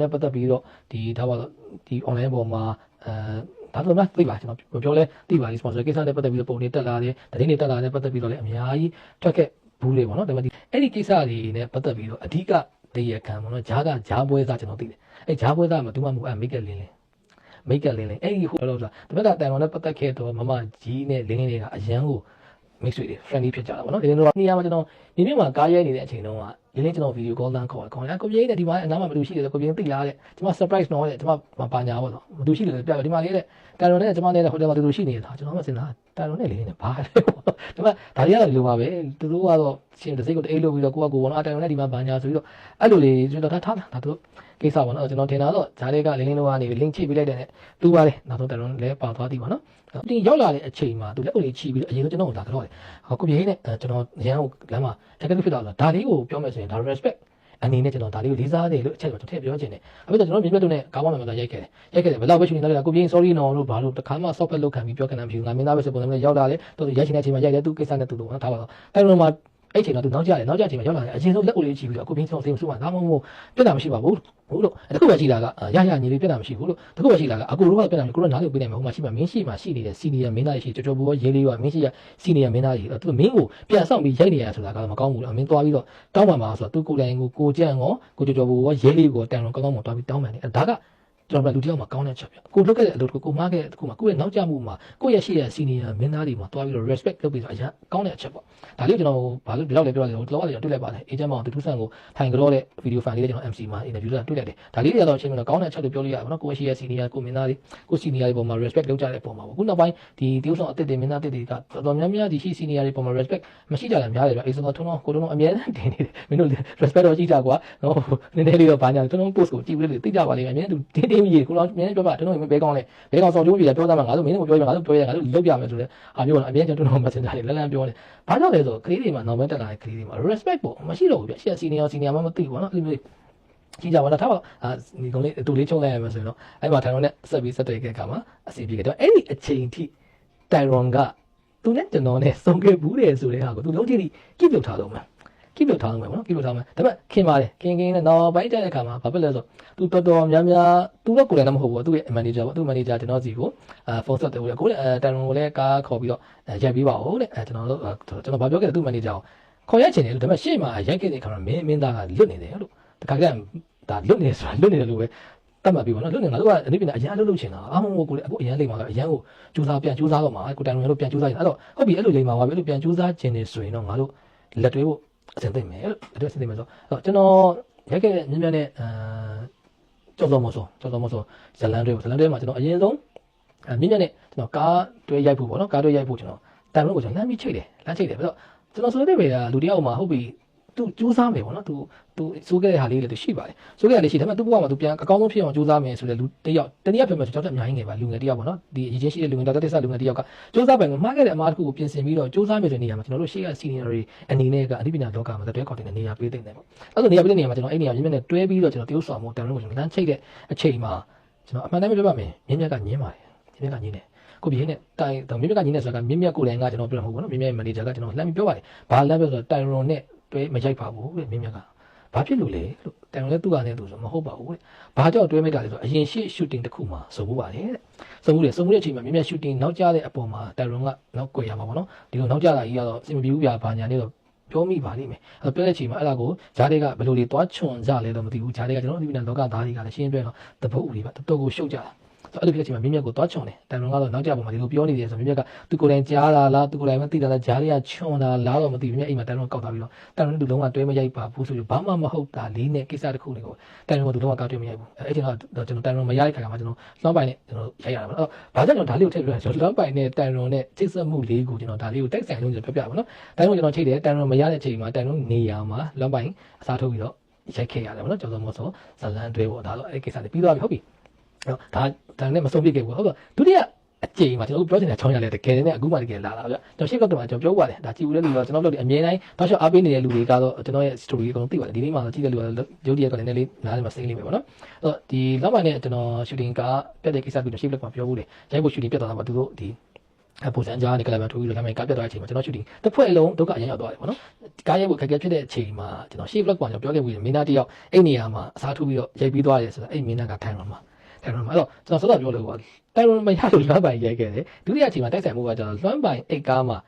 နဲ့ပတ်သက်ပြီးတော့ဒီဒါပါတော့ဒီ online ပေါ်မှာအဲဒါဆိုမှသိပါကျွန်တော်ပြောလဲသိပါဒီ sponsor ကိစ္စနဲ့ပတ်သက်ပြီးတော့ပုံတွေတက်လာတယ်တရင်တွေတက်လာတယ်ပတ်သက်ပြီးတော့လည်းအများကြီးထွက်ခဲ့ဘူးလေပေါ့နော်ဒါပေမဲ့ဒီအဲ့ဒီကိစ္စတွေနဲ့ပတ်သက်ပြီးတော့အဓိကတရားခံပေါ့နော်ဂျားကဂျားပွဲစားကျွန်တော်သိတယ်အဲ့ဂျားပွဲစားမှာသူမှမဟုတ်အဲ့မိတ်ကလင်းလင်းမိတ်ကလင်းလင်းအဲ့ဒီဟိုလို့ဆိုတာတပတ်ကတန်တော်နဲ့ပတ်သက်ခဲ့တော့မမကြီးနဲ့လင်းလင်းတွေကအရန်ကိုမိတ်ဆွေတွေ friendly ဖြစ်ကြတာပေါ့နော်ဒီနေ့တော့နေရာမှာကျွန်တော်ဒီနေ့မှာကားရဲနေတဲ့အချိန်တုန်းက ဒီနေ့ကျွန်တော်ဗီဒီယိုကောလမ်းခေါ်တယ်ခေါ်တယ်ကိုပြင်းနဲ့ဒီမှာအနားမှာမတူရှိတယ်ကိုပြင်းသိလားတဲ့ကျွန်မ surprise တော့တဲ့ကျွန်မမပါညာပေါ့နော်မတူရှိတယ်ပြတယ်ဒီမှာလေးတဲ့တန်တော်နဲ့ကျွန်မနဲ့ဟိုတယ်မှာတူတူရှိနေတာကျွန်တော်မစင်တာတန်တော်နဲ့လေးနဲ့ဘာလဲပေါ့ကျွန်မဒါတွေကတော့ဒီလိုပါပဲသူတို့ကတော့ရှင်တစ်စိတ်ကိုအိတ်လို့ပြီးတော့ကိုကကိုပေါ့နော်အတန်တော်နဲ့ဒီမှာဘာညာဆိုပြီးတော့အဲ့လိုလေးကျွန်တော်ထားထားဒါတို့ကိစ္စပေါ့နော်ကျွန်တော်ထင်တာတော့ဂျားလေးကလင်းလင်းလောကနေ link ချိပေးလိုက်တဲ့နဲ့တူပါတယ်နောက်ဆုံးတန်တော်လည်းပါသွားသည်ပေါ့နော်ဒီရောက်လာတဲ့အချိန်မှာသူလက်အုပ်လေးချိပြီးတော့အရင်ကကျွန်တော်ကလာတော့တယ်ဟောကိုပြင်းနဲ့ကျွန်တော်ရန်ကိုလမ်းမှာ technical ဖြစ်တော့ဒါလေးကိုပြောမယ်ဆိုရင်ဒါ respect အနေနဲ့ကျွန်တော်ဒါလေးကိုလေးစားတယ်လို့အချက်တော့ထည့်ပြောချင်တယ်။အခုတော့ကျွန်တော်မြင်မြတ်တို့နဲ့ကားပေါ်မှာရိုက်ခဲ့တယ်။ရိုက်ခဲ့တယ်ဘယ်တော့ပဲရှင်နေတယ်ကိုပြင်း sorry နော်လို့ဘာလို့တခါမှ software လောက်ခံပြီးပြောခံတာမရှိဘူး။ငါမင်းသားပဲစပုံစံနဲ့ရောက်လာတယ်။တော်တော်ရိုက်ချင်တဲ့အချိန်မှာရိုက်တယ်သူကိစ္စနဲ့သူလို့ထားပါတော့။တိုင်လုံးမှာ အဲ့ချိန်တော့သူနောက်ကျတယ်နောက်ကျချိန်မှာရောက်လာတယ်အရင်ဆုံးလက်ကိုလေးချီပြီးတော့အခုပြင်းဆုံးစိတ်မဆူမှာဒါမှမဟုတ်ပြတ်တာမရှိပါဘူးဘူးလို့တခုပဲရှိတာကရရညီလေးပြတ်တာမရှိဘူးလို့တခုပဲရှိတာကအကူတို့ကပြတ်တာမရှိကိုတို့နားလေးပြနေမှာဟိုမှာရှိမှာမင်းရှိမှာရှိနေတဲ့စီနီယာမင်းသားရှိကြော်ကြော်ဘောရေးလေးကမင်းရှိရစီနီယာမင်းသားရှိတော့သူမင်းကိုပြန်ဆောင်ပြီးရိုက်နေရဆိုတာကတော့မကောင်းဘူးလို့မင်းသွားပြီးတော့တောင်းပန်ပါဆိုတော့သူကိုယ်တိုင်ကိုကိုကြံ့ရောကိုကြော်ကြော်ဘောရေးလေးကိုတန်တော့ကောင်းကောင်းမသွားပြီးတောင်းပန်တယ်ဒါက ကျွန်တော်တို့လူတယောက်မှာကောင်းတဲ့ချက်ပြကိုလုတ်ခဲ့တဲ့အလုပ်ကိုကိုမားခဲ့တဲ့အခုမှာကိုယ့်ရဲ့နောက်ကျမှုမှာကိုယ့်ရဲ့ရှိတဲ့ senior မင်းသားတွေမှာတွားပြီးတော့ respect လုပ်ပြီးတော့အရင်ကောင်းတဲ့အချက်ပေါ့ဒါလေးကျွန်တော်ဘာလို့ဘယ်လောက်လဲပြောရလဲတော့တော့တွေ့လိုက်ပါတယ် agent မောင်တူတူဆန်ကိုထိုင်ကြောတဲ့ video file လေးတွေကျွန်တော် MC မှာ interview လုပ်တွေ့လိုက်တယ်ဒါလေးတွေကတော့အချိန်မှာကောင်းတဲ့အချက်တွေပြောလို့ရပါတော့ကိုယ့်ရဲ့ရှိတဲ့ senior ကိုမင်းသားတွေကို senior တွေပေါ်မှာ respect လုပ်ကြတဲ့ပုံမှာပေါ့ခုနောက်ပိုင်းဒီတရုတ်ဆောင်အစ်စ်တွေမင်းသားအစ်စ်တွေကတော်တော်များများဒီရှိ senior တွေပေါ်မှာ respect မရှိကြတာများတယ်ဗျအေးဆိုတော့ထုံးတော့ကိုတုံးတော့အမြဲတမ်းတင်နေတယ်မင်းတို့ respect တော့ရှိကြကွာနော်နည်းနည်းလေးတော့ဘာညာထုံးထုံး post ကိုကြည့်ပြီးလေသိကြပါလိမ့်မယ်အမြဲတမ်းတင်းတင်းကြီးကိုတော့အမြဲပြောပါထုံးတော့ဘဲကောင်းလဲဘဲကောင်းဆောင်ကြိုးပြီးပြောသားမှာငါတို့မင်းတို့ပြောရငါတို့ပြောရငါတို့လုပ်ပြမယ်ဆိုတော့အာပြောတော့အမြဲတမ်းထုံးတော့ messenger တွေလန်းလန်းပြောတယ်ဘာကြောင့်လဲဆိုတော့ကလေးတွေမှာနောက်ပိုင်းတက်လာတဲ့ကလေးတွေမှာ respect ပေါ့မရှိတော့ဘူးဗျရှေ့ senior senior မှမသိဘူးပေါ့နော်အဲ့လိုမျိုးကြီးကြပါတော့ထားပါအာဒီကောင်လေးအတူလေးချုံလိုက်ရမယ်ဆိုရင်တော့အဲ့မှာထိုင်ရောနဲ့ဆက်ပြီးဆက်တွေ့ခဲ့အခါမှာအစီပြေခဲ့တော့အဲ့ဒီအချိန်ထိတိုင်ရွန်ကသူနဲ့ကျွန်တော်နဲ့စုံခဲ့ဘူးတယ်ဆိုတဲ့ဟာကိုသူလုံးကြည့်ပြီးကိပြုတ်ထားတော့မှာ ကိပြုတ်ထားမှာပေါ့နော်ကိပြုတ်ထားမှာဒါပေမဲ့ခင်ပါတယ်ခင်ခင်နဲ့နောက်ပိုင်းကျတဲ့အခါမှာဘာဖြစ်လဲဆိုသူတော်တော်များများသူကကိုယ်လည်းမဟုတ်ဘူးသူ့ရဲ့ manager ပေါ့သူ့ manager ကျွန်တော်စီကိုအာဖုန်းဆက်တယ်ကိုလည်းကိုလည်းတိုင်ရွန်ကိုလည်းကားခေါ်ပြီးတော့ရိုက်ပြီးပါဦးတဲ့အဲကျွန်တော်တို့ကျွန်တော်ဘာပြောခဲ့လဲသူ့ manager ကိုခေါ်ရချင်တယ်လို့ဒါပေမဲ့ရှေ့မှာရိုက်ခဲ့တဲ့အခါမှာမင်းမင်းသားကလွတ်နေတယ်လို့တခါကဒါလွတ်နေဆိုတာလွတ်နေတယ်လို့ပဲတတ်မှတ်ပြီးပါနော်လွတ်နေငါတို့ကအနည်းပြနေအရန်အလုပ်လုပ်ချင်တာအမှန်ကိုကိုလည်းအခုအရန်လိမ့်မှာအရန်ကိုကြိုးစားပြန်ကြိုးစားတော့မှာကိုတိုင်ဝင်လို့ပြန်ကြိုးစားရင်အဲ့တော့ဟုတ်ပြီအဲ့လိုလိမ့်မှာပါပဲအဲ့လိုပြန်ကြိုးစားခြင်းနေဆိုရင်တော့ငါတို့လက်တွဲဖို့ အဆင်သိမ့်မယ်လို့လက်တွဲအဆင်သိမ့်မယ်ဆိုတော့ကျွန်တော်ရိုက်ခဲ့တဲ့မြင်းမြန်းနဲ့အဲကြောက်တော့မဆိုကြောက်တော့မဆိုဇလန်တွဲဇလန်တွဲမှာကျွန်တော်အရင်ဆုံးမြင်းမြန်းနဲ့ကျွန်တော်ကားတွဲရိုက်ဖို့ပေါ့နော်ကားတွဲရိုက်ဖို့ကျွန်တော်တိုင်ဝင်ကိုကျွန်တော်လမ်းပြီးချိတ်တယ်လမ်းချိတ်တယ်ပြီးတော့ကျွန်တော်ဆိုတဲ့ပဲကလူတယောက်မှာဟုတ်ပြီ သူစူးစမ်းမယ်ပေါ့နော်သူသူစိုးခဲ့တဲ့ဟာလေးတွေရှိပါတယ်စိုးခဲ့တဲ့လေးရှိဒါပေမဲ့သူ့ဘဝမှာသူပြန်အကောင်းဆုံးဖြစ်အောင်စူးစမ်းမယ်ဆိုတဲ့လူတယောက်တနည်းပြောမယ်ဆိုကြောက်တဲ့အများကြီးငယ်ပါလူငယ်တယောက်ပေါ့နော်ဒီအရေးချင်းရှိတဲ့လူငယ်တော်တက်ဆက်လူငယ်တယောက်ကစူးစမ်းပိုင်ကိုမှားခဲ့တဲ့အမားတစ်ခုကိုပြင်ဆင်ပြီးတော့စူးစမ်းမယ်ဆိုတဲ့နေရာမှာကျွန်တော်တို့ရှေ့က senior တွေအနေနဲ့ကအဓိပညာလောကမှာတွဲခေါ်တဲ့နေရာပေးတဲ့နေပေါ့အဲ့လိုနေရာပေးတဲ့နေရာမှာကျွန်တော်အဲ့နေရာမြင့်မြတ်နဲ့တွဲပြီးတော့ကျွန်တော်တရုတ်ဆောင်မှုတန်လို့ကျွန်တော်လမ်းချိတ်တဲ့အချိန်မှာကျွန်တော်အမှန်တမ်းပြောပါမယ်မြင့်မြတ်ကညင်းပါတယ်မြင့်မြတ်ကညင်းတယ်ကိုပြင်းနဲ့တိုင်တော့မြင့်မြတ်ကညင်းနေဆိုတာကမြင့်မြတ်ကိုလည်းငါကျွန်တော်ပြောမှာမဟုတ်ဘူးနော်မြင့်မြတ်မန်နေဂျာကကျွန်တော်လှမ်းပြီးပြောပါတယ်ဘာလှမ်းပြောဆိုတော့တိုင်ရွန်နဲ့ တွဲမရိုက်ပါဘူးတဲ့မြင့်မြတ်ကဘာဖြစ်လို့လဲလို့တိုင်ရွန်လည်းသူ့ကနေသူဆိုမဟုတ်ပါဘူးတဲ့ဘာကြောင့်တွဲမိတာလဲဆိုတော့အရင်ရှေ့ shooting တစ်ခုမှာစုံမှုပါတယ်တဲ့စုံမှုတယ်စုံမှုတဲ့အချိန်မှာမြင့်မြတ် shooting နောက်ကျတဲ့အပေါ်မှာတိုင်ရွန်ကနောက်ကွယ်ရမှာပေါ့နော်ဒီလိုနောက်ကျတာကြီးကတော့အဆင်မပြေဘူးပြဘာညာနေတော့ပြောမိပါလိမ့်မယ်အဲ့ပြောတဲ့အချိန်မှာအဲ့ဒါကိုဂျားတွေကဘယ်လိုတွေတွားချွန်ကြလဲတော့မသိဘူးဂျားတွေကကျွန်တော်တို့ဒီနေ့လောကသားတွေကလည်းရှင်းပြတော့တပုတ်ဦးတွေပါတော်တော်ကိုရှုပ်ကြတာ အဲ့လိုဖြစ်တဲ့အချိန်မှာမြင့်မြတ်ကိုတွားချွန်တယ်တိုင်ရွန်ကတော့နောက်ကျပုံမှာဒီလိုပြောနေတယ်ဆိုမြင့်မြတ်ကသူကိုယ်တိုင်ကြားလာလားသူကိုယ်တိုင်မသိတာလားဂျားတွေကချွန်တာလားတော့မသိဘူးမြင့်အိမ်မှာတိုင်ရွန်ကောက်ထားပြီးတော့တိုင်ရွန်သူလုံးဝတွဲမရိုက်ပါဘူးဆိုပြီးဘာမှမဟုတ်တာလေးနဲ့ကိစ္စတစ်ခုတွေကိုတိုင်ရွန်ကသူလုံးဝကောက်တွဲမရိုက်ဘူးအဲ့ဒီတော့ကျွန်တော်တိုင်ရွန်မရိုက်ခါမှာကျွန်တော်လွှမ်းပိုင်နဲ့ကျွန်တော်ရိုက်ရတာပေါ့အဲ့ဘာကြောင့်ကျွန်တော်ဒါလေးကိုထည့်ပြီးတော့ကျွန်တော်လွှမ်းပိုင်နဲ့တိုင်ရွန်နဲ့ချိတ်ဆက်မှုလေးကိုကျွန်တော်ဒါလေးကိုတိုက်ဆိုင်လုံးကျွန်တော်ပြပြပါနော်တိုင်ရွန်ကျွန်တော်ချိတ်တယ်တိုင်ရွန်မရတဲ့အချိန်မှာတိုင်ရွန်နေရာမှာလွှမ်းပိုင်အစားထိုးပြီးတော့ရိုက်ခဲ့ရတယ်ပေါ့နော်ကျော်စောမောဆိုဇလန်တွဲပေါ့ဒါတော့အဲ့ကိစ္စတွေပြီးသွားပြီဟုတ်ပြီ နော်ဒါဒါနဲ့မဆုံးပြခဲ့ဘူးဟုတ်တော့ဒုတိယအကြိမ်မှာကျွန်တော်ပြောချင်တဲ့ချောင်းရလဲတကယ်နဲ့အခုမှတကယ်လာတာဗျကျွန်တော်ရှေ့ကတော့ကျွန်တော်ပြောပါတယ်ဒါကြည့်ဦးတဲ့လူတော့ကျွန်တော်တို့အမြဲတမ်းတောက်လျှောက်အားပေးနေတဲ့လူတွေကတော့ကျွန်တော်ရဲ့ story ကိုသိပါတယ်ဒီနေ့မှကြည့်တဲ့လူကရုပ်တရက်ကလည်းနည်းနည်းလေးနားထဲမှာစိမ့်လိမ့်မယ်ပေါ့နော်အဲ့တော့ဒီလောက်မှနဲ့ကျွန်တော် shooting ကပြတ်တဲ့ကိစ္စပြီးတော့ရှေ့ဘက်ကပြောဘူးလေရိုက်ဖို့ shooting ပြတ်သွားတာပါသူတို့ဒီအပူစံကြားနေကလပ်ထိုးပြီးတော့လမ်းမိုင်ကားပြတ်သွားတဲ့အချိန်မှာကျွန်တော် shooting တစ်ဖွဲ့လုံးဒုက္ခအရင်ရောက်သွားတယ်ပေါ့နော်ကားရိုက်ဖို့ခက်ခဲဖြစ်တဲ့အချိန်မှာကျွန်တော် shape vlog ပေါ်ကျွန်တော်ပြောခဲ့ပြီးမင်းသားတယောက်အဲ့နေရာမှာအစားထိုးပြီးတော့ရိုက်ပြီးသွားတယ်ဆိုတော့အဲ့မင်းသားကထိုင် တော့မှာထိုင်တော့မှာအဲ့တော့ကျွန်တော်စောစောပြောလို့ပေါ့တိုင်ရွန်မရလို့လွမ်းပိုင်ရိုက်ခဲ့တယ်ဒုတိယအချိန်မှာတိုက်ဆိုင်မှုကကျွန်တော်လွမ်းပိုင်အိတ်ကားမှာ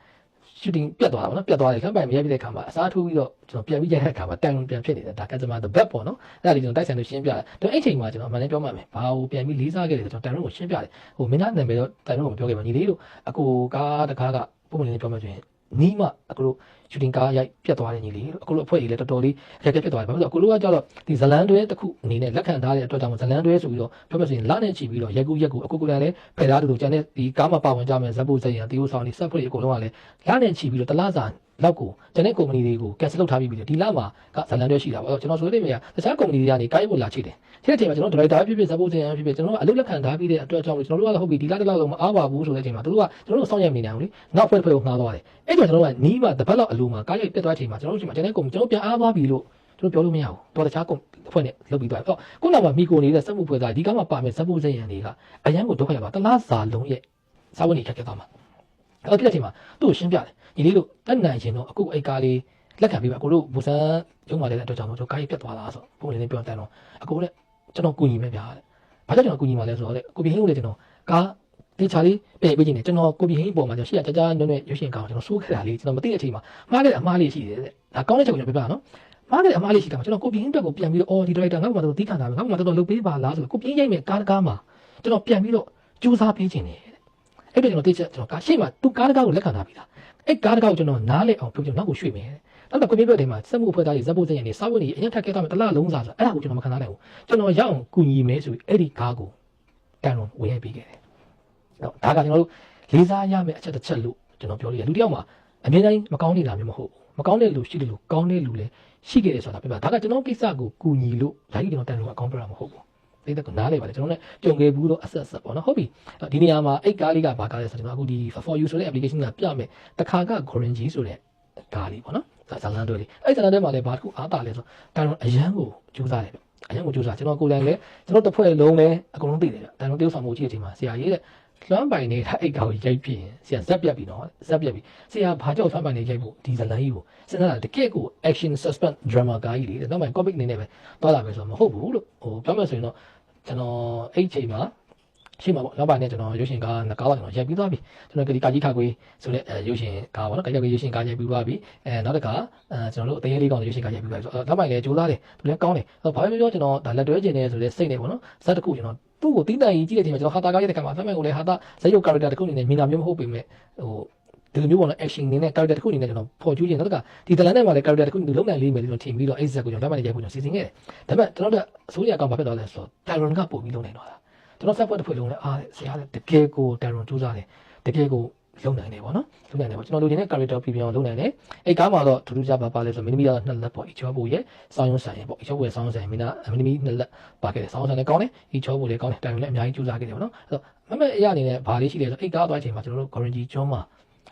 shooting ပြတ်သွားတာပေါ့နော်ပြတ်သွားတယ်လွမ်းပိုင်မရိုက်ပြတဲ့ခါမှာအစားထိုးပြီးတော့ကျွန်တော်ပြန်ပြီးရိုက်တဲ့ခါမှာတိုင်ရွန်ပြန်ဖြစ်နေတယ်ဒါ customer the back ပေါ့နော်အဲ့ဒါလေးကျွန်တော်တိုက်ဆိုင်လို့ရှင်းပြတယ်ဒါအဲ့အချိန်မှာကျွန်တော်အမှန်တည်းပြောမှမယ်ဘာကိုပြန်ပြီးလေးစားခဲ့တယ်ဆိုတော့တိုင်ရွန်ကိုရှင်းပြတယ်ဟိုမင်းသားနာမည်တော့တိုင်ရွန်ကိုမပြောခဲ့ပါညီလေးတို့အကိုကားတကားကပုံမှန်လေးပြောမှဆိုရင် နီးမှအကိုတို့ shooting ကားရိုက်ပြတ်သွားတယ်ညီလေးတို့အကိုတို့အဖွဲ့ကြီးလည်းတော်တော်လေးအခက်အခဲဖြစ်သွားတယ်ဘာလို့လဲဆိုတော့အကိုတို့ကကြတော့ဒီဇလန်တွဲတစ်ခုအနေနဲ့လက်ခံထားတဲ့အတွက်ကြောင့်ဇလန်တွဲဆိုပြီးတော့ပြောမှဆိုရင်လနဲ့ချီပြီးတော့ရက်ကူရက်ကူအကိုကိုလည်းလည်းဖယ်ထားတူတူကျန်တဲ့ဒီကားမှာပါဝင်ကြမယ်ဇက်ဖို့စိတ်ရန်တီယိုဆောင်နေဆက်ဖွဲ့အကုန်လုံးကလည်းလနဲ့ချီပြီးတော့တလားစာ လောက်ကိုကျန်တဲ့ကုမ္ပဏီတွေကို cancel လုပ်ထားပြီးပြီဒီလမှာကဇလန်တွဲရှိတာပေါ့ကျွန်တော်ဆိုလို့မရတခြားကုမ္ပဏီတွေကနေကားရိုက်ဖို့လာချိတယ်ဒီအချိန်မှာကျွန်တော် director ဖြစ်ဖြစ်ဇက်ဖို့စိတ်ရန်ဖြစ်ဖြစ်ကျွန်တော်ကအလုပ်လက်ခံထားပြီးတဲ့အတွက်ကြောင့်ကျွန်တော်တို့ကလည်းဟုတ်ပြီဒီလတစ်လောက်လုံးမအားပါဘူးဆိုတဲ့အချိန်မှာတို့ကကျွန်တော်တို့စောင့်ရနေနေအောင်လေနောက်ဖွဲ့ဖွဲ့ကိုငှားသွားတယ်အဲ့တော့ကျွန်တော်ကနီးမှတစ်ပတ်လောက်အလိုမှာကားရိုက်ပြတ်သွားချိန်မှာကျွန်တော်တို့ချိန်မှာကျန်တဲ့ကုမ္ပဏီကျွန်တော်ပြန်အားသွားပြီလို့ကျွန်တော်ပြောလို့မရဘူးတော်တခြားကုမ္ပဏီအဖွဲ့နဲ့လုပ်ပြီးသွားတယ်။ခုနောက်မှာမိကိုနေတဲ့စက်မှုဖွဲ့သားဒီကမှပါမယ်စက်မှုစက်ရံတွေကအရန်ကိုဒုက္ခရောက်ပါတလားစာလုံးရဲ့စာဝန်တွေခက်ခဲသွားမှာ။ အဲ့တော့ဒီအချိန်မှာသူ့ကိုရှင်းပြတယ်။ဒီလေးတို့တက်နိုင်ရင်တော့အခုအိတ်ကားလေးလက်ခံပြီးပါအကိုတို့ဘူဆန်ရုံးမာတဲ့အတွက်ကြောင့်ကျွန်တော်ကားကြီးပြတ်သွားလားဆိုပုံလေးလေးပြောတန်းတော့အကိုလည်းကျွန်တော်ကူညီမယ်ဗျာတဲ့။ဘာကြောင့်ကျွန်တော်ကူညီမှာလဲဆိုတော့လေကိုပြင်းဟင်းကိုလည်းကျွန်တော်ကားတေချာလေးပဲပေးခြင်းနဲ့ကျွန်တော်ကိုပြင်းဟင်းပေါ်မှာကျွန်တော်ရှေ့ကကြာကြာညွန့်ညွန့်ရွှေရှင်ကောင်ကျွန်တော်စိုးခဲ့တာလေးကျွန်တော်မသိတဲ့အချိန်မှာမှားခဲ့တဲ့အမှားလေးရှိတယ်တဲ့။ဒါကောင်းတဲ့ချက်ကိုကျွန်တော်ပြပြနော်။မားကအမားလေးရှိတာမှာကျွန်တော်ကိုပြင်းအတွက်ကိုပြန်ပြီးတော့အော်ဒီဒရိုက်တာငါ့ဘာမှတော့တီးခံတာပဲငါ့ဘာမှတော့လုပ်ပေးပါလားဆိုတော့ကိုပြင်းရိုက်မယ်ကားတကားမှာကျွန်တော်ပြန်ပြီးတော့ကြိုးစားပေးခြင်းတယ် အဲ့ဒါကျွန်တော်သိချက်ကျွန်တော်ကားရှေ့မှာသူကားတကားကိုလက်ခံထားပြီလားအဲ့ကားတကားကိုကျွန်တော်နားလဲအောင်ပြောပြနောက်ကိုရွှေ့မယ်နောက်တော့ကိုပြင်းဘက်ထဲမှာစက်မှုအဖွဲ့သားတွေဇက်ဖို့စက်ရည်နေစားဝတ်နေအရင်ထက်ခဲသွားမယ်တလားလုံးစားဆိုအဲ့ဒါကိုကျွန်တော်မခံနိုင်ဘူးကျွန်တော်ရအောင်ကူညီမယ်ဆိုပြီးအဲ့ဒီကားကိုတန်တော်ဝင်ရိုက်ပေးခဲ့တယ်နော်ဒါကကျွန်တော်တို့လေးစားရမယ့်အချက်တစ်ချက်လို့ကျွန်တော်ပြောလို့ရလူတစ်ယောက်မှာအမြဲတမ်းမကောင်းနေတာမျိုးမဟုတ်ဘူးမကောင်းတဲ့လူရှိတယ်လို့ကောင်းတဲ့လူလည်းရှိခဲ့တယ်ဆိုတာပြပါဒါကကျွန်တော်ကိစ္စကိုကူညီလို့ဒါကြီးကျွန်တော်တန်လို့အကောင်းပြတာမဟုတ်ဘူး ဒီတက်ကိုနားလေပါလေကျွန်တော်လည်းကြုံခဲ့ဘူးတော့အဆက်ဆက်ပေါ့နော်ဟုတ်ပြီဒီနေရာမှာအိတ်ကားလေးကဘာကားလဲဆိုတော့ကျွန်တော်အခုဒီ for you ဆိုတဲ့ application ကပြမယ်တခါက Goranji ဆိုတဲ့ကားလေးပေါ့နော်ဒါဇာလန်တွေလေးအဲ့ဇာလန်တွေမှာလည်းဘာတစ်ခုအားတာလဲဆိုတော့ဒါတော့အရန်ကိုကြိုးစားတယ်ဗျအရန်ကိုကြိုးစားကျွန်တော်ကိုယ်တိုင်လည်းကျွန်တော်တစ်ဖွဲ့လုံးလည်းအကုန်လုံးသိတယ်ဗျဒါတော့တရုပ်ဆောင်မှုကြည့်တဲ့အချိန်မှာဆရာကြီးတဲ့လွမ်းပိုင်နေတာအိတ်ကောင်ရိုက်ပြင်းဆရာဇက်ပြတ်ပြီနော်ဇက်ပြတ်ပြီဆရာဘာကြောင့်လွမ်းပိုင်နေရိုက်ဖို့ဒီဇလန်ကြီးကိုစဉ်းစားတာတကယ့်ကို action suspense drama ကားကြီးလေနောက်မှ comic အနေနဲ့ပဲသွားလာပဲဆိုတော့မဟုတ်ဘူးလို့ဟိုပြောမှဆိုရင်တော့ ကျွန်တော်အဲ့ချိန်မှာရှိမှာပေါ့နောက်ပိုင်းနဲ့ကျွန်တော်ရုပ်ရှင်ကားနှစ်ကားတော့ကျွန်တော်ရိုက်ပြီးသွားပြီကျွန်တော်ကဒီကာကြီးခါကွေးဆိုတဲ့ရုပ်ရှင်ကားပေါ့နော်ကာကြီးခါကွေးရုပ်ရှင်ကားရိုက်ပြီးသွားပြီအဲနောက်တစ်ခါအဲကျွန်တော်တို့အသေးလေးကောင်ရုပ်ရှင်ကားရိုက်ပြီးသွားပြီဆိုတော့နောက်ပိုင်းလည်းကြိုးစားတယ်သူလည်းကောင်းတယ်အဲ့ဘာပဲပြောကျွန်တော်ဒါလက်တွဲကျင်နေဆိုတဲ့စိတ်နဲ့ပေါ့နော်ဇက်တစ်ခုကျွန်တော်သူ့ကိုတင်းတန်ကြီးကြည့်တဲ့အချိန်မှာကျွန်တော်ဟာတာကားရိုက်တဲ့ခါမှာဖမ်းမဲ့ကိုလည်းဟာတာဇက်ရုပ် character တစ်ခုအနေနဲ့မြင်တာမျိုးမဟုတ်ပေမဲ့ဟို ဒီလိုမျိုးပေါ့နော် action အနေနဲ့ character တစ်ခုအနေနဲ့ကျွန်တော်ပေါ်ကျူးခြင်းနောက်တစ်ခါဒီဒလန်နဲ့မှာလည်း character တစ်ခုအနေနဲ့လုံးနိုင်လိမ့်မယ်လို့ကျွန်တော်ထင်ပြီးတော့အဲ့ဇက်ကိုကျွန်တော်လက်မနဲ့ရိုက်ဖို့ကျွန်တော်စီစဉ်ခဲ့တယ်ဒါပေမဲ့ကျွန်တော်တို့အစိုးရကောင်ဘာဖြစ်သွားလဲဆိုတော့ Tyron ကပို့ပြီးလုံးနိုင်တော့တာကျွန်တော်ဆက်ဖွဲ့တစ်ဖွဲ့လုံးနဲ့အားဆရာလည်းတကယ်ကို Tyron စူးစမ်းတယ်တကယ်ကိုလုံးနိုင်တယ်ပေါ့နော်လုံးနိုင်တယ်ပေါ့ကျွန်တော်လူတွေနဲ့ character ပြပြအောင်လုံးနိုင်တယ်အဲ့ကားမှာတော့ထူးထူးခြားပါပါလဲဆိုမီနီမီကတော့နှစ်လက်ပေါ့အချောဖို့ရဲ့စောင်းရုံးဆိုင်ရဲ့ပေါ့အချောဖို့ရဲ့စောင်းရုံးဆိုင်မီနာမီနီမီနှစ်လက်ပါခဲ့တယ်စောင်းရုံးဆိုင်လည်းကောင်းတယ်အချောဖို့လည်းကောင်းတယ်တိုင်လည်းအများကြီးစူးစမ်းခဲ့တယ်ပေါ့နော်အဲ့တော့မမအရာအနေနဲ့ဘာလေးရှိလဲဆိုအိတ်ကားသွားချိန်မှာကျွန်တော်တို့ Goranji ကျွန်းမှာ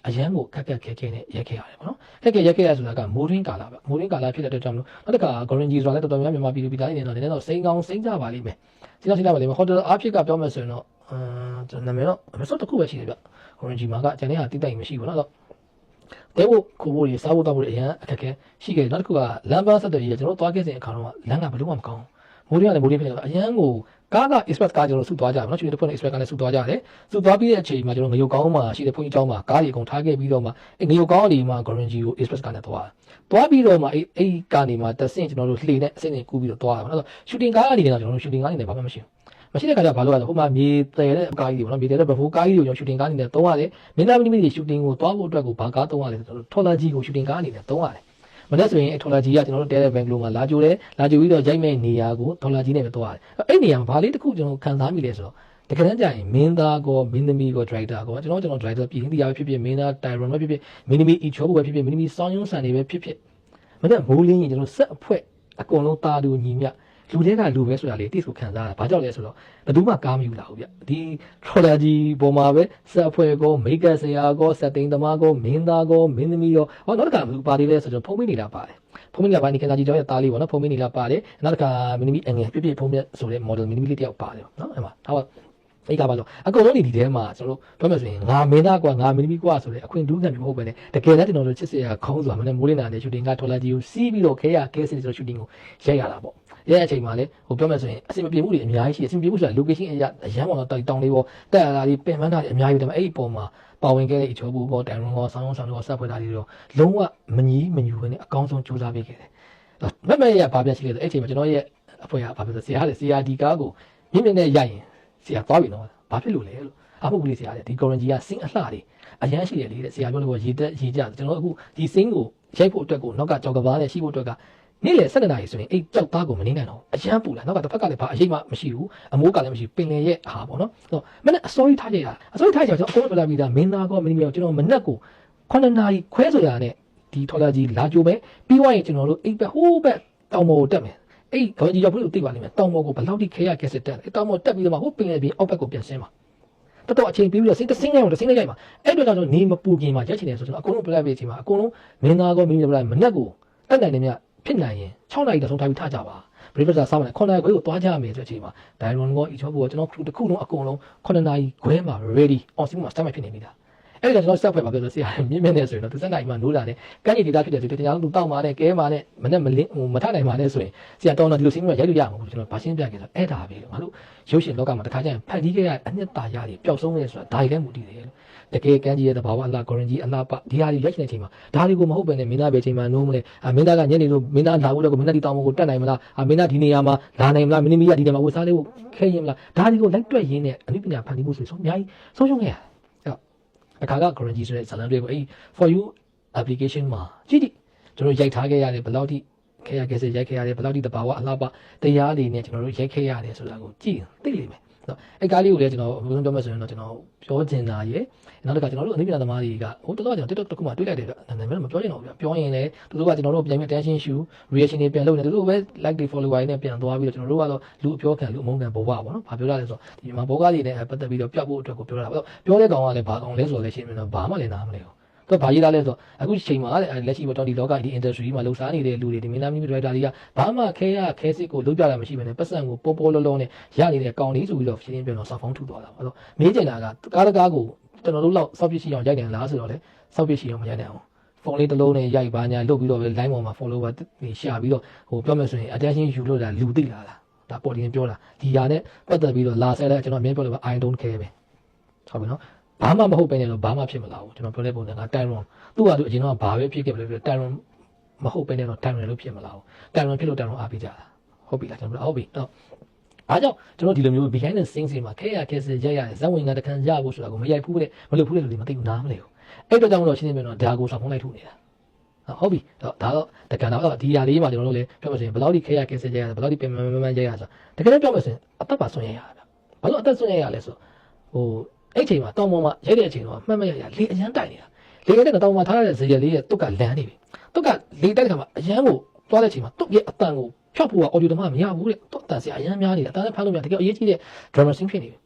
အရန်ကိုခက်ခက်ခဲခဲနဲ့ရက်ခဲ့ရတယ်ပေါ့နော်ခက်ခဲရက်ခဲ့ရဆိုတာကမိုးရင်းကာလာပဲမိုးရင်းကာလာဖြစ်တဲ့အတွက်ကြောင့်မလို့နောက်တစ်ခါ Goranji ဆိုတာလည်းတော်တော်များများမြန်မာပြည်သူပြည်သားတွေနေတော့နည်းနည်းတော့စိန်ကောင်းစိန်ကြပါလိမ့်မယ်စိန်ကောင်းစိန်ကြပါလိမ့်မယ်ဟိုတယ်အားဖြစ်ကပြောမယ်ဆိုရင်တော့အမ်ကျွန်တော်နာမည်တော့မစောတစ်ခုပဲရှိတယ်ဗျ Goranji မှာကကျန်တဲ့ဟာတိတိတ်မရှိဘူးနော်တဲဖို့ခိုးဖို့တွေစားဖို့တောက်ဖို့တွေအရန်အခက်ခဲရှိခဲ့တယ်နောက်တစ်ခုကလမ်းပန်းဆက်သွယ်ရေးကကျွန်တော်သွားခဲ့စဉ်အခါတော့လမ်းကဘယ်လို့မှမကောင်းဘူး မိုးရင်းကလည်းမိုးရင်းဖြစ်နေတော့အရန်ကိုကားက express ကားကျွန်တော်စုသွားကြတယ်နော်ချွေတစ်ဖွဲ့နဲ့ express ကားနဲ့စုသွားကြတယ်စုသွားပြီးတဲ့အချိန်မှာကျွန်တော်ငရုတ်ကောင်းမှာရှိတဲ့ဘုန်းကြီးကျောင်းမှာကားတွေအကုန်ထားခဲ့ပြီးတော့မှအဲငရုတ်ကောင်းအဒီမှာ Goranji ကို express ကားနဲ့သွားသွားပြီးတော့မှအဲအဲ့ကားနေမှာတက်ဆင့်ကျွန်တော်တို့လှေနဲ့အစင်းနေကူးပြီးတော့သွားတာပေါ့နော် shooting ကားအနေနဲ့ကျွန်တော်တို့ shooting ကားအနေနဲ့ဘာမှမရှိဘူးမရှိတဲ့ခါကျဘာလို့လဲဆိုဟိုမှာမြေတည်တဲ့ကားကြီးတွေပေါ့နော်မြေတည်တဲ့ဘဖိုးကားကြီးတွေကိုကျွန်တော် shooting ကားအနေနဲ့သုံးရတယ်မင်းသားမင်းသမီးတွေ shooting ကိုသွားဖို့အတွက်ကိုဘာကားသုံးရလဲဆိုတော့ထော်လာကြီးကို shooting ကားအနေနဲ့သုံးရတယ် မနေ့ဆိုရင်ထော်လာကြီးကကျွန်တော်တို့တဲတဲ့ဘန်ဂလိုမှာလာကြိုးတယ်လာကြိုးပြီးတော့ရိုက်မဲ့နေရာကိုထော်လာကြီးနဲ့ပဲသွားရတယ်အဲ့နေရာမှာဘာလေးတစ်ခုကျွန်တော်ခံစားမိလဲဆိုတော့တကယ်တမ်းကျရင်မင်းသားကောမင်းသမီးကော driver ကောကျွန်တော်ကျွန်တော် driver ပြည်ဟင်းတရားပဲဖြစ်ဖြစ်မင်းသား tyron ပဲဖြစ်ဖြစ်မင်းသမီး e ချောဘူးပဲဖြစ်ဖြစ်မင်းသမီးစောင်းရုံးဆန်တွေပဲဖြစ်ဖြစ်မနေ့မိုးလင်းရင်ကျွန်တော်ဆက်အဖွဲအကုန်လုံးတာတူညီမြ လူတွေကလူပဲဆိုတာလေတိဆိုခံစားတာဘာကြောင့်လဲဆိုတော့ဘယ်သူမှကားမယူလာဘူးဗျဒီ troller ကြီးပေါ်မှာပဲဆက်အဖွဲ့ကောမိတ်ကဆရာကောဆက်သိန်းသမားကောမင်းသားကောမင်းသမီးရောဟောနောက်တစ်ခါဘယ်သူပါသေးလဲဆိုတော့ဖုံးမိနေတာပါတယ်ဖုံးမိနေတာပါနေကန်စာကြီးကျော်ရဲ့တားလေးပေါ့နော်ဖုံးမိနေတာပါတယ်နောက်တစ်ခါမင်းသမီးအငယ်ပြပြဖုံးပြဆိုတဲ့ model မင်းသမီးလေးတယောက်ပါတယ်နော်အဲ့မှာဟောအဲ့ကပါလို့အကုန်လုံးဒီဒီထဲမှာကျွန်တော်တို့ပြောမယ်ဆိုရင်ငါမင်းသားကွာငါမင်းသမီးကွာဆိုတဲ့အခွင့်ဒုက္ခမျိုးမဟုတ်ပဲねတကယ်လည်းကျွန်တော်တို့ချစ်စရာခေါင်းဆိုတာမနဲ့မိုးလင်းတာနဲ့ရှူတင်ကထော်လာကြီးကိုစီးပြီးတော့ခဲရခဲစစ်ဆိုရှူတင်ကိုရိုက်ရတာပေါ့ ရိုက်ရအချိန်မှာလည်းဟိုပြောမယ်ဆိုရင်အဆင်မပြေမှုတွေအများကြီးရှိတယ်အဆင်ပြေမှုဆိုတာ location အရအရန်ပေါ်တော့တောင်လေးပေါ့တက်ရတာဒီပင်မန်းတာတွေအများကြီးတယ်အဲ့ဒီပုံမှာပါဝင်ခဲ့တဲ့အချို့ဘူးပေါ့တန်ရုံရောဆောင်းဆောင်းရောစပ်ဖွဲ့တာတွေတော့လုံးဝမညီမညူပဲနဲ့အကောင်းဆုံးကြိုးစားပေးခဲ့တယ်မမရဘာပြရှိလဲဆိုအဲ့အချိန်မှာကျွန်တော်ရဲ့အဖွဲ့ကဘာပြောဆရာလေဆရာဒီကားကိုမြင့်မြင့်နဲ့ရိုက်ရင်ဆရာသွားပြီနော်ဘာဖြစ်လို့လဲလို့အမှုကလေးဆရာလေဒီကော်ရင်ဂျီကစင်းအလှတွေအရန်ရှိတယ်လေတဲ့ဆရာပြောလို့ရေတက်ရေကြကျွန်တော်အခုဒီစင်းကိုရိုက်ဖို့အတွက်ကိုနောက်ကကြောက်ကဘာနဲ့ရှိဖို့အတွက်က နေ့လေ7နာရီဆိုရင်အဲ့ကြောက်သားကိုမနေနိုင်တော့အရန်ပူလာနောက်ကတစ်ဖက်ကလည်းဘာအရေးမှမရှိဘူးအမိုးကလည်းမရှိပင်လေရဲ့အားပေါ့နော်ဆိုတော့မနေ့အစိုးရထားကြရအစိုးရထားကြကျွန်တော်အကုန်လုံးပြလာပြီးသားမင်းသားကောမင်းမျိုးကျွန်တော်မနေ့ကို9နာရီခွဲဆိုရတဲ့ဒီထော်လာကြီးလာကြိုမယ်ပြီးသွားရင်ကျွန်တော်တို့အိပ်ဘက်ဟိုးဘက်တောင်ပေါ်ကိုတက်မယ်အဲ့ခေါင်းကြီးရောက်ဖို့သိပါလိမ့်မယ်တောင်ပေါ်ကိုဘယ်လောက်ထိခဲရခဲစစ်တက်လဲတောင်ပေါ်တက်ပြီးတော့မှဟိုပင်လေပြီးအောက်ဘက်ကိုပြန်ဆင်းပါတော်တော်အချိန်ပြီးပြီးတော့စိတ်တစင်းလိုက်အောင်တစင်းလိုက်ရိုက်မှာအဲ့အတွက်ကြောင့်နေမပူခင်မှာရက်ချင်တယ်ဆိုတော့အကုန်လုံးပြလိုက်ပြီးအချိန်မှာအကုန်လုံးမင်းသားကောမင်းမျိုးပြလိုက်မနေ့ကိုတက်နိုင်တယ်မြ ဖြစ်နိုင်ရင်6နာရီတဆုံးထားပြီးထားကြပါ breakfast စားမယ်9နာရီခွဲကိုသွားကြမယ်ဆိုတဲ့အချိန်မှာ Diamond ကော e-shop ကိုကျွန်တော် crew တစ်ခုလုံးအကုန်လုံး9နာရီခွဲမှာ ready on scene မှာ stand by ဖြစ်နေပြီလားအဲ့ဒါကျွန်တော် set ဖွဲ့ပါပြောလို့ဆရာမြင့်မြင့်နေဆိုရင်တော့သူစက်နိုင်မှနိုးလာတယ်ကန်းရည်ဒေတာဖြစ်တယ်ဆိုတော့တရားလူတောက်มาနဲ့ကဲมาနဲ့မနဲ့မလင်းဟိုမထနိုင်ပါနဲ့ဆိုရင်ဆရာတော်တော်ဒီလိုစင်းမျိုးရိုက်လို့ရမှာဘူးကျွန်တော်ဗာရှင်းပြခဲ့ဆိုအဲ့ဒါပဲလို့ငါတို့ရုပ်ရှင်လောကမှာတစ်ခါကျရင်ဖန်တီးခဲ့ရအနှစ်သာရတွေပျောက်ဆုံးနေဆိုတာဒါတွေလည်းမူတည်တယ်လို့ တကယ်ကန်းကြီးရဲ့တဘာဝအလားဂရန်ကြီးအလားပဒီဟာတွေရိုက်နေတဲ့အချိန်မှာဒါတွေကိုမဟုတ်ပဲနဲ့မင်းသားပဲအချိန်မှာနိုးမလဲအမင်းသားကညနေလို့မင်းသားလာဖို့တော့မင်းသားဒီတောင်ပေါ်ကိုတက်နိုင်မလားအမင်းသားဒီနေရာမှာလာနိုင်မလားမင်းသမီးကဒီနေရာမှာဝစားလေးကိုခဲရင်မလားဒါတွေကိုလိုက်တွက်ရင်းနဲ့အနည်းပညာဖန်တီးမှုဆိုရင်အများကြီးဆုံးရှုံးခဲ့ရတယ်အခါက currency ဆိုတဲ့ဇာတ်လမ်းတွေကိုအဲ့ for you application မှာကြည့်ကြည့်ကျွန်တော်ရိုက်ထားခဲ့ရတယ်ဘယ်လောက်ထိခဲရခဲစရိုက်ခဲ့ရတယ်ဘယ်လောက်ထိတဘာဝအလားပါတရားတွေနဲ့ကျွန်တော်တို့ရိုက်ခဲ့ရတယ်ဆိုတာကိုကြည့်သိလိမ့်မယ်နော် အဲ့ကားလေးကိုလည်းကျွန်တော်ဘယ်လိုပြောမလဲဆိုရင်တော့ကျွန်တော်ပြောချင်တာရယ်နောက်တစ်ခါကျွန်တော်တို့အနည်းပြသမားတွေကဟိုတော်တော်ကျွန်တော် TikTok တစ်ခုမှတွေ့လိုက်တယ်ဗျနာမည်တော့မပြောချင်တော့ဘူးဗျပြောရင်လည်းသူတို့ကကျွန်တော်တို့ပြန်ပြီး attention shoe reaction တွေပြန်လုပ်နေသူတို့ပဲ like တွေ follower တွေနဲ့ပြန်သွားပြီးတော့ကျွန်တော်တို့ကတော့လူအပြောခံလူအမုန်းခံဘဝပေါ့နော်ဘာပြောရလဲဆိုတော့ဒီမှာဘောကားတွေနဲ့ပတ်သက်ပြီးတော့ပြတ်ဖို့အတွက်ကိုပြောတာပေါ့ပြောတဲ့ကောင်ကလည်းဘာကောင်လဲဆိုတော့လည်းရှင်းပြတော့ဘာမှလည်းနားမလဲဘူး တော့ဘာရေးသားလဲဆိုတော့အခုချိန်မှာတဲ့လက်ရှိပေါ့တော့ဒီလောကဒီ industry မှာလှုပ်ရှားနေတဲ့လူတွေဒီမင်းသားမင်းဒရိုက်တာတွေကဘာမှခဲရခဲစစ်ကိုလုပ်ကြတာမရှိဘဲနဲ့ပတ်စံကိုပေါ်ပေါ်လောလောနဲ့ရနေတဲ့ကောင်လေးဆိုပြီးတော့ရှင်းရှင်းပြောတော့စောက်ဖုံးထုသွားတာပေါ့ဆိုမေးချင်တာကကားတကားကိုကျွန်တော်တို့လောက်စောက်ပြစ်ရှိအောင်ရိုက်တယ်လားဆိုတော့လေစောက်ပြစ်ရှိအောင်မရိုက်နိုင်အောင်ဖုန်းလေးတစ်လုံးနဲ့ရိုက်ပါညာလုပ်ပြီးတော့ပဲ line ပေါ်မှာ follower တွေရှာပြီးတော့ဟိုပြောမယ်ဆိုရင် attention ယူလို့တာလူသိလာလားဒါပေါ်တင်ပြောတာဒီဟာနဲ့ပတ်သက်ပြီးတော့လာဆဲလဲကျွန်တော်အမြင်ပြောလို့ပဲ I don't care ပဲဟုတ်ပြီနော် ဘာမှမဟုတ်ပဲနဲ့တော့ဘာမှဖြစ်မလာဘူးကျွန်တော်ပြောတဲ့ပုံစံကတိုင်ရွန်သူ့ဟာသူအရင်တော့ဘာပဲဖြစ်ခဲ့ပြီလဲတိုင်ရွန်မဟုတ်ပဲနဲ့တော့တိုင်ရွန်လို့ဖြစ်မလာဘူးတိုင်ရွန်ဖြစ်လို့တိုင်ရွန်အားပေးကြတာဟုတ်ပြီလားကျွန်တော်ဟုတ်ပြီတော့အားကြောင့်ကျွန်တော်ဒီလိုမျိုး behind the scenes တွေမှာခဲရခဲစရိုက်ရဇက်ဝင်ကတခန်းရဖို့ဆိုတာကိုမရိုက်ဘူးတဲ့မလုပ်ဘူးတဲ့လူတွေမသိဘူးနားမလဲဘူးအဲ့တော့ကြောင့်မလို့ရှင်းနေပြန်တော့ဒါကိုဆောင်ဖုံးလိုက်ထုတ်နေတာဟုတ်ပြီတော့ဒါတော့တက္ကနာတော့ဒီຢာလေးမှာကျွန်တော်တို့လည်းပြောမှဆိုရင်ဘယ်လောက်ထိခဲရခဲစရိုက်ရဘယ်လောက်ထိပင်မမမရိုက်ရဆိုတကယ်တော့ပြောမှဆိုရင်အသက်ပါဆွန့်ရရတာဘာလို့အသက်ဆွန့်ရရလဲဆိုဟို အဲ့ချိန်မှာတောင်ပေါ်မှာရိုက်တဲ့အချိန်တော့မှတ်မရရလေအရန်တိုက်နေတာလေတဲ့တောင်ပေါ်မှာထားရတဲ့ဇေယျလေးရဲ့တုတ်ကလန်းနေပြီတုတ်ကလေတိုက်တဲ့ခါမှာအရန်ကိုသွားတဲ့အချိန်မှာတုတ်ရဲ့အတန်ကိုဖြောက်ဖို့က audio တမမရဘူးတဲ့တုတ်တန်စရာအရန်များနေတာအတန်နဲ့ဖမ်းလို့မရတကယ်အရေးကြီးတဲ့ drama scene ဖြစ်နေပြီ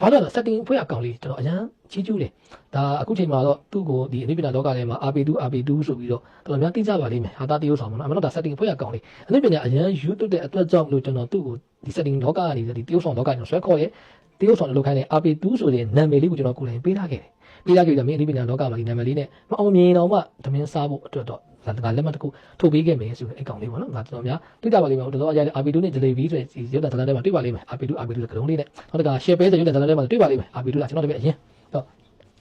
ဘာလို့လဲ setting ဖွဲ့အကောင်လေးကျွန်တော်အရန်ကြီးကျူးတယ်ဒါအခုချိန်မှာတော့သူ့ကိုဒီအနည်းပညာလောကထဲမှာ RP2 RP2 ဆိုပြီးတော့တော်တော်များသိကြပါလိမ့်မယ်ဟာတာတရုပ်ဆောင်မှာနော်အမှန်တော့ဒါ setting ဖွဲ့အကောင်လေးအနည်းပညာအရန်ယူသွတ်တဲ့အတွက်ကြောင့်လို့ကျွန်တော်သူ့ကိုဒီ setting လောကကနေဒီတရုပ်ဆောင်လောကကျွန်တော်ဆွဲခေါ်ရဲ့ တရုပ်ဆောင်လောက်ခိုင်းတဲ့ RP2 ဆိုတဲ့နာမည်လေးကိုကျွန်တော်ကိုယ်တိုင်ပေးထားခဲ့တယ်ပေးထားခဲ့ပြီးတော့မင်းအနည်းပညာလောကမှာဒီနာမည်လေးနဲ့မအောင်မြင်တော့မှသမင်းစားဖို့အတွက်တော့ဒါကလက်မှတ်တစ်ခုထုတ်ပေးခဲ့မယ်ဆိုတဲ့အကောင်လေးပေါ့နော်ငါကျွန်တော်များတွေ့ကြပါလိမ့်မယ်တော်တော်အရတဲ့ RP2 နဲ့ Jalebi ဆိုတဲ့ရုပ်သံသတင်းထဲမှာတွေ့ပါလိမ့်မယ် RP2 RP2 ဆိုတဲ့ကလုံးလေးနဲ့နောက်တစ်ခါ share ပေးတဲ့ရုပ်သံသတင်းထဲမှာတွေ့ပါလိမ့်မယ် RP2 လားကျွန်တော်တပည့်အရင်တော့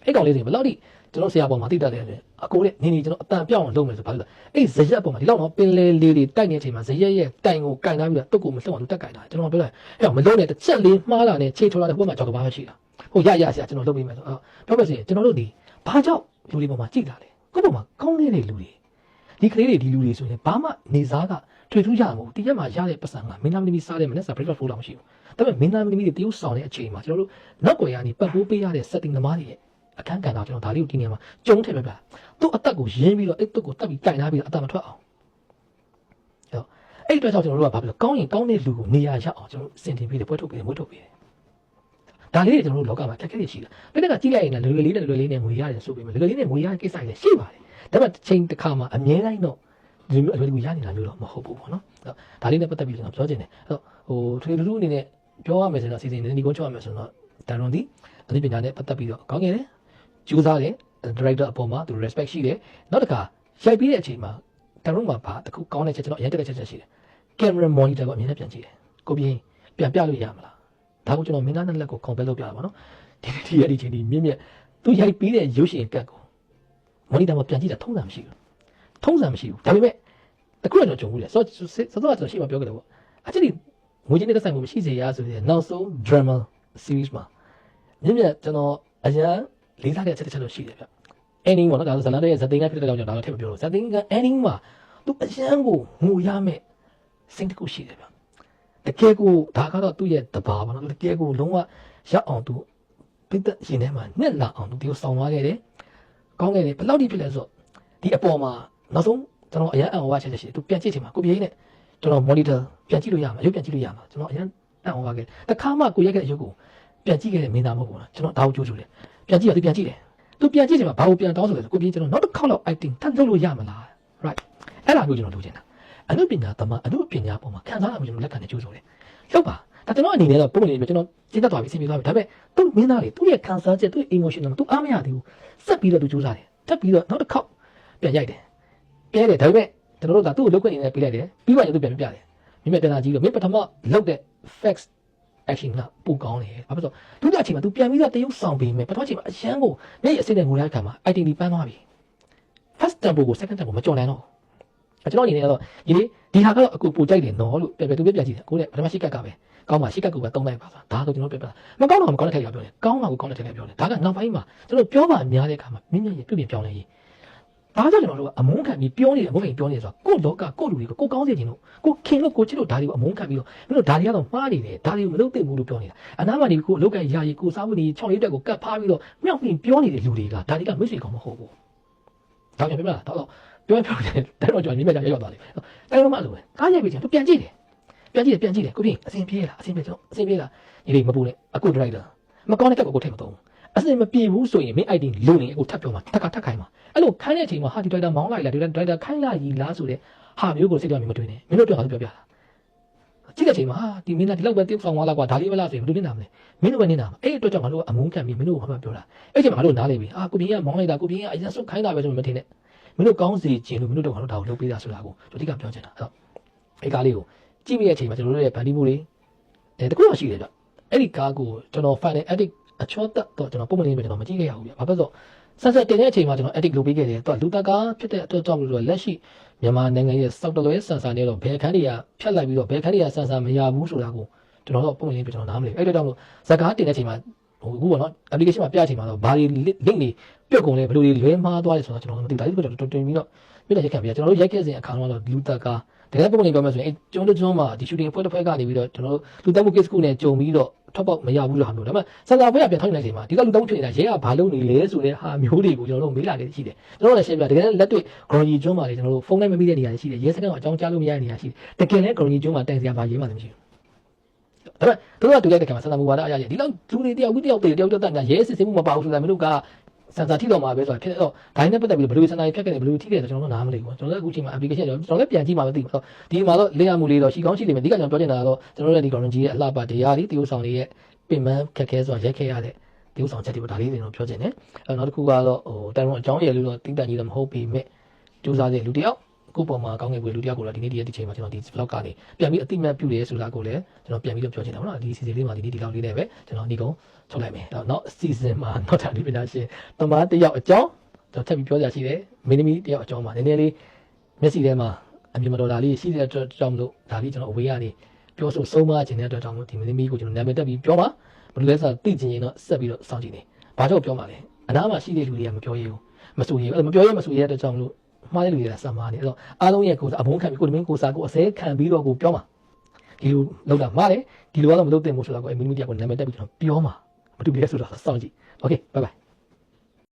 အဲ့ကောင်လေးတွေဘယ်လောက်ထိ ကျွန်တော်ဆရာပေါ်မှာသိတတ်တယ်လေအကိုလေးနေနေကျွန်တော်အတန်ပြောင်းအောင်လုပ်မယ်ဆိုဘာလို့လဲအဲ့ဇရက်ပေါ်မှာဒီလောက်တော့ပင်လေလေးတွေတိုက်နေတဲ့အချိန်မှာဇရက်ရဲ့တိုင်ကိုကင်ထားပြီးတော့တုတ်ကိုမလှုပ်အောင်တက်ကင်တာကျွန်တော်ပြောလိုက်အဲ့မလုံးနဲ့တစ်ချက်လေးမှားလာနဲ့ခြေထော်လာတဲ့ဘုမှာကြောက်ကဘာပဲရှိတာဟိုရရဆရာကျွန်တော်လုပ်ပေးမယ်ဆိုတော့ပြောပါစေကျွန်တော်တို့ဒီဘာကြောင့်လူတွေပေါ်မှာကြည့်တာလဲကိုယ့်ပေါ်မှာကောင်းနေတဲ့လူတွေဒီကလေးတွေဒီလူတွေဆိုရင်ဘာမှနေစားကထွေထူးကြမှာမဟုတ်တရက်မှာရတဲ့ပတ်စံကမင်းသားမင်းသမီးစားတဲ့မနေ့စာ breakfast food တော့မရှိဘူးဒါပေမဲ့မင်းသားမင်းသမီးတွေတရုပ်ဆောင်တဲ့အချိန်မှာကျွန်တော်တို့နောက်ွယ်ကနေပတ်ပိုးပေးရတဲ့ setting သမားတွေရဲ့ အခန်းကဏ္ဍကျွန်တော်ဒါလေးကိုဒီနေရာမှာကျုံထည့်ပြပြသူ့အသက်ကိုရင်းပြီးတော့အဲ့တုတ်ကိုတက်ပြီးတိုင်ထားပြီးတော့အသက်မထွက်အောင်အဲ့တော့အဲ့အတွက်ကြောင့်ကျွန်တော်တို့ကဘာဖြစ်လဲကောင်းရင်ကောင်းတဲ့လူကိုနေရာရအောင်ကျွန်တော်စင်တင်ပြီးတယ်ပွဲထုတ်ပြီးတယ်မွေးထုတ်ပြီးတယ်ဒါလေးတွေကျွန်တော်တို့လောကမှာခက်ခဲတွေရှိတာပြည့်တဲ့ကကြည့်လိုက်ရင်လည်းလွယ်လွယ်လေးနဲ့လွယ်လွယ်လေးနဲ့ငွေရတယ်ဆိုပေမဲ့လွယ်လွယ်လေးနဲ့ငွေရတဲ့ကိစ္စတွေလည်းရှိပါတယ်ဒါပေမဲ့ချိန်တစ်ခါမှာအမြဲတမ်းတော့ဒီလိုအလွယ်တကူရနေတာမျိုးတော့မဟုတ်ဘူးပေါ့နော်ဒါလေးနဲ့ပတ်သက်ပြီးကျွန်တော်ပြောချင်တယ်အဲ့တော့ဟိုထွေထူးအနေနဲ့ပြောရမယ်ဆိုတော့စီစဉ်နေဒီကုန်းချောရမယ်ဆိုတော့တန်ရွန်ဒီအသိပညာနဲ့ပတ်သက်ပြီးတော့ကောင်းခဲ့တယ် ကြိုးစားတယ် director အပေါ်မှာသူ respect ရှိတယ်နောက်တစ်ခါရိုက်ပြီးတဲ့အချိန်မှာတန်ရွန်မှာဘာတခုကောင်းတဲ့ချက်ကျွန်တော်အရင်တက်တဲ့ချက်ချက်ရှိတယ် camera monitor ကိုအမြင်နဲ့ပြန်ကြည့်တယ်ကိုပြင်းပြန်ပြလို့ရမလားဒါကိုကျွန်တော်မင်းသားနဲ့လက်ကို compare လုပ်ပြတာပါနော်ဒီဒီရဒီချင်းဒီမြင့်မြတ်သူရိုက်ပြီးတဲ့ရုပ်ရှင်ကတ်ကို monitor မှာပြန်ကြည့်တာထုံးစံမရှိဘူးထုံးစံမရှိဘူးဒါပေမဲ့တခုတော့ကြုံဘူးလေစောစောစောကျွန်တော်ရှေ့မှာပြောခဲ့တယ်ပေါ့အချက်ဒီငွေချင်းတဲ့ဆိုင်ကိုမရှိစေရဆိုတဲ့နောက်ဆုံး drama series မှာမြင့်မြတ်ကျွန်တော်အရင် လေးစားတဲ့အချက်တစ်ချက်တော့ရှိတယ်ဗျ ending ပေါ့နော်ဒါဆိုဇလန်ရဲ့ဇသိန်းကဖြစ်တဲ့ကြောင့်ကျွန်တော်ဒါတော့ထည့်မပြောလို့ဇသိန်းက ending မှာသူအရန်ကိုငိုရမယ်စိတ်တစ်ခုရှိတယ်ဗျတကယ်ကိုဒါကတော့သူ့ရဲ့တဘာပါနော်တကယ်ကိုလုံးဝရောက်အောင်သူပိတ်သက်ရှင်ထဲမှာနှစ်လာအောင်သူဒီကိုဆောင်သွားခဲ့တယ်ကောင်းခဲ့တယ်ဘယ်လောက်ထိဖြစ်လဲဆိုတော့ဒီအပေါ်မှာနောက်ဆုံးကျွန်တော်အရန်အံ့ဩချက်ချက်ရှိတယ်သူပြန်ကြည့်ချင်မှာကိုပြေးနဲ့ကျွန်တော် monitor ပြန်ကြည့်လို့ရမှာရုပ်ပြန်ကြည့်လို့ရမှာကျွန်တော်အရန်အံ့ဩခဲ့တယ်တခါမှကိုရိုက်ခဲ့တဲ့ရုပ်ကိုပြန်ကြည့်ခဲ့တဲ့မင်းသားမဟုတ်ဘူးလားကျွန်တော်ဒါကိုကြိုးကြိုးတယ် ပြန်ကြည့်ရသူပြန်ကြည့်တယ်သူပြန်ကြည့်ချင်မှာဘာကိုပြန်တောင်းဆိုလဲဆိုကိုပြင်းကျွန်တော်နောက်တစ်ခေါက်လောက် acting ထပ်လုပ်လို့ရမလား right အဲ့ဒါမျိုးကျွန်တော်လုပ်ချင်တာအနုပညာသမားအနုပညာပုံမှာခံစားရမှုကျွန်တော်လက်ခံနေကြိုးဆိုတယ်လောက်ပါဒါကျွန်တော်အနေနဲ့တော့ပုံမှန်လေးပဲကျွန်တော်စဉ်းစားသွားပြီစဉ်းပြီးသွားပြီဒါပေမဲ့သူ့မင်းသားလေးသူ့ရဲ့ခံစားချက်သူ့ရဲ့ emotion တော့သူအားမရသေးဘူးဆက်ပြီးတော့သူကြိုးစားတယ်တက်ပြီးတော့နောက်တစ်ခေါက်ပြန်ရိုက်တယ်ပြဲတယ်ဒါပေမဲ့ကျွန်တော်တို့ကသူ့ကိုလုပ်ခွင့်အနေနဲ့ပြလိုက်တယ်ပြီးမှရင်သူပြန်ပြပြတယ်မိမပြန်လာကြည့်တော့မင်းပထမလုပ်တဲ့ facts action ကပူကောင်းတယ်ဘာဖြစ်လို့ဒုတိယအချိန်မှာ तू ပြန်ပြီးတော့တရုပ်ဆောင်ပြီးမယ်ပထမအချိန်မှာအရန်ကိုမျက်ရည်အစိမ့်နဲ့ငိုရတဲ့အခါမှာ ITV ပန်းသွားပြီ first tempo ကို second tempo မကြော်နိုင်တော့ဘူးကျွန်တော်အနေနဲ့ကတော့ဒီနေ့ဒီဟာကတော့အခုပူကြိုက်တယ်နော်လို့ပြန်ပြန်သူပြပြကြည့်တယ်ကိုလည်းပထမရှိကက်ကပဲကောင်းပါရှိကက်ကပဲတုံးလိုက်ပါဆိုတာဒါဆိုကျွန်တော်ပြပြမကောင်းတော့မကောင်းတဲ့ထက်ကပြောတယ်ကောင်းတာကိုကောင်းတဲ့ထက်ကပြောတယ်ဒါကနောက်ပိုင်းမှာကျွန်တော်ပြောပါများတဲ့အခါမှာမြင့်မြင့်ရပြုပြင်ပြောင်းလဲရေး ဒါကြောင့်ကျွန်တော်တို့ကအမုန်းခံပြီးပြောနေတယ်အမုန်းခံပြောနေတယ်ဆိုတာကိုယ့်လောကကိုယ့်လူတွေကိုကိုကောင်းစေချင်လို့ကိုခင်လို့ကိုချစ်လို့ဒါတွေကိုအမုန်းခံပြီးတော့မင်းတို့ဒါတွေကတော့မှားနေတယ်ဒါတွေကိုမလုပ်သင့်ဘူးလို့ပြောနေတာအနားမှာဒီကိုအလုတ်ကရာရီကိုစားဖို့ဒီ6လေးတက်ကိုကတ်ဖားပြီးတော့မြောက်ပြီးပြောနေတဲ့လူတွေကဒါတွေကမိတ်ဆွေကောင်းမဟုတ်ဘူးဒါပြန်ပြမလားတော့ပြောပြောတယ်တဲ့တော့ကျွန်တော်မြင်မြတ်ကြရောက်သွားတယ်အဲတော့မှလို့ပဲကားရိုက်ပြီးချင်သူပြန်ကြည့်တယ်ပြန်ကြည့်တယ်ပြန်ကြည့်တယ်ကိုပြင်အစင်ပြေးလားအစင်ပြေကျွန်တော်အစင်ပြေးလားညီလေးမပူနဲ့အခုဒရိုက်တာမကောင်းတဲ့ကက်ကိုကိုထိတ်မသုံးဘူး အစင်မပြေဘူးဆိုရင်မင်း ID လုံနေအခုထပ်ပြောမှာထပ်ကထပ်ခိုင်းမှာအဲ့လိုခိုင်းတဲ့အချိန်မှာဟာဒီဒရိုက်တာမောင်းလိုက်လားဒီဒရိုက်တာခိုင်းလိုက်ကြီးလားဆိုတဲ့ဟာမျိုးကိုစိတ်တော်မြင်မတွေ့နဲ့မင်းတို့ပြောတာပြောပြတာကြည့်တဲ့အချိန်မှာဟာဒီမင်းကဒီလောက်ပဲတိဆောင်းသွားလားကွာဒါလေးပဲလားဆိုရင်ဘယ်လိုနေနာမလဲမင်းတို့ပဲနေနာမှာအဲ့အတွက်ကြောင့်ငါတို့ကအမုန်းခံပြီးမင်းတို့ကမှပြောတာအဲ့ချိန်မှာငါတို့နားလေပြီအာကိုပြင်းကမောင်းလိုက်တာကိုပြင်းကအရင်ဆုတ်ခိုင်းတာပဲဆိုမှမထင်နဲ့မင်းတို့ကောင်းစီခြင်းလို့မင်းတို့တော့ငါတို့ဒါကိုလုပ်ပေးတာဆိုတာကိုကျွန်တော်ဒီကပြောချင်တာအဲ့တော့အဲ့ကားလေးကိုကြည့်ပြီးတဲ့အချိန်မှာကျွန်တော်တို့ရဲ့ဗန်ဒီမှုတွေအဲတခုတော့ရှိတယ်ဗျအဲ့ဒီကားကိုကျွန်တော် final edit အချောတက်တော့ကျွန်တော်ပုံမှန်လေးပဲကျွန်တော်မကြည့်ခဲ့ရဘူးဗျဘာဖြစ်လို့ဆက်ဆက်တင်တဲ့အချိန်မှာကျွန်တော် edit လုပ်ပေးခဲ့တယ်သူကလူတကာဖြစ်တဲ့အတွက်ကြောင့်လို့ဆိုလက်ရှိမြန်မာနိုင်ငံရဲ့စောက်တလွဲဆန်ဆန်နဲ့တော့ဘယ်ခန်းတွေကဖြတ်လိုက်ပြီးတော့ဘယ်ခန်းတွေကဆန်ဆန်မရဘူးဆိုတာကိုကျွန်တော်တော့ပုံမှန်လေးပဲကျွန်တော်နားမလည်အဲ့ဒါကြောင့်လို့ဇကားတင်တဲ့အချိန်မှာဟိုအခုပေါ့နော် application မှာပြတဲ့အချိန်မှာတော့ဘာတွေ link တွေပြုတ်ကုန်လဲဘယ်လိုတွေလွဲမှားသွားလဲဆိုတော့ကျွန်တော်မသိဘူးဒါကြီးကတော့တော်တင်ပြီးတော့ပြည့်တဲ့ရက်ခံပြကျွန်တော်တို့ရိုက်ခဲ့စဉ်အခါတော့လူတကာ တကယ်ပုံမှန်ပြောမှဆိုရင်အဲကျွန်းတို့ကျွန်းမှာဒီ shooting ဖွဲ့တစ်ဖွဲ့ကနေပြီးတော့ကျွန်တော်တို့လူတက်မှု case ခုနဲ့ကြုံပြီးတော့ထွက်ပေါက်မရဘူးလို့ဟာမျိုးဒါပေမဲ့စံစာဖွဲ့ကပြန်ထောက်နေလိုက်ချိန်မှာဒီကလူတက်မှုဖြစ်နေတာရဲကဘာလုပ်နေလဲဆိုတဲ့ဟာမျိုးတွေကိုကျွန်တော်တို့မေးလာနေရှိတယ်ကျွန်တော်တို့လည်းရှင်းပြတကယ်လက်တွေ့ ground ကျွန်းမှာလေကျွန်တော်တို့ဖုန်းနဲ့မမိတဲ့နေရာတွေရှိတယ်ရဲစခန်းကအကြောင်းကြားလို့မရတဲ့နေရာရှိတယ်တကယ်လည်း ground ကျွန်းမှာတိုင်စရာဘာရေးမှလည်းမရှိဘူးဒါပေမဲ့တို့ကတူလိုက်တဲ့ခါမှာစံစာမူဝါဒအရာကြီးဒီလောက်လူတွေတယောက်တယောက်တယောက်တယောက်တက်နေတာရဲစစ်စစ်မှုမပါဘူးဆိုတာမင်းတို့က စံစာထိတော့မှာပဲဆိုတာဖြစ်တော့ဒိုင်းနဲ့ပတ်သက်ပြီးဘယ်လိုစံစာဖြတ်ခဲ့တယ်ဘယ်လိုထိခဲ့တယ်ကျွန်တော်တို့နားမလည်ဘူးကျွန်တော်လည်းအခုချိန်မှာ application ကျွန်တော်လည်းပြန်ကြည့်မှမသိဘူးဒီမှာတော့လေ့ရမှုလေးတော့ရှိကောင်းရှိလိမ့်မယ်ဒီကကျွန်တော်ပြောချင်တာကတော့ကျွန်တော်တို့ရဲ့ဒီ ground ကြီးရဲ့အလှပတရားလေးတရုပ်ဆောင်လေးရဲ့ပင်မခက်ခဲဆိုတာရိုက်ခဲ့ရတဲ့တရုပ်ဆောင်ချက်တွေပေါ့ဒါလေးတွေတော့ပြောချင်တယ်အဲနောက်တစ်ခုကတော့ဟိုတိုင်ဝမ်အကြောင်းရည်လို့တော့တိတန်ကြီးတော့မဟုတ်ပေမဲ့စူးစမ်းတဲ့လူတယောက် ကိုပေါ်မှာကောင်းကင်ွေလူတယောက်ကိုတော့ဒီနေ့ဒီရက်ဒီချိန်မှာကျွန်တော်ဒီ vlog ကနေပြန်ပြီးအတိမတ်ပြုတယ်ဆိုတာကိုလည်းကျွန်တော်ပြန်ပြီးတော့ပြောချင်တာပေါ့နော်ဒီ season လေးမှာဒီနေ့ဒီလောက်လေးနဲ့ပဲကျွန်တော်ဒီကုန်းချုပ်လိုက်မယ်နောက် season မှာနောက်ထပ်ဒီပညာရှင်တမားတယောက်အကြောင်းကျွန်တော်ထပ်ပြီးပြောကြရှိတယ်မင်းသမီးတယောက်အကြောင်းမှာနည်းနည်းလေးမျက်စိထဲမှာအမြင်မတော်တာလေးရှိတဲ့အတွက်ကြောင့်မလို့ဒါလေးကျွန်တော်အဝေးကနေပြောဆိုဆုံးမခြင်းတဲ့အတွက်ကြောင့်မလို့ဒီမင်းသမီးကိုကျွန်တော်နာမည်တက်ပြီးပြောပါဘယ်လိုလဲဆိုတော့သိချင်ရင်တော့ဆက်ပြီးတော့စောင့်ကြည့်နေဘာကြောင့်ပြောမှာလဲအနားမှာရှိတဲ့လူတွေကမပြောရဘူးမဆိုရဘူးအဲ့မပြောရမဆိုရတဲ့အတွက်ကြောင့်မလို့ မှားတဲ့လူတွေကစမှားနေအဲ့တော့အားလုံးရဲ့ကိုယ်စားအဘုံခံပြီးကိုယ်တမင်းကိုယ်စားကိုအစဲခံပြီးတော့ကိုပြောမှာဒီလိုလောက်တာမှားတယ်ဒီလိုကတော့မလုပ်သင့်ဘူးဆိုတော့ကိုအမီမီဒီယာကိုနာမည်တက်ပြီးကျွန်တော်ပြောမှာမတူပြဲဆိုတော့စောင့်ကြည့်โอเคဘိုင်ဘိုင်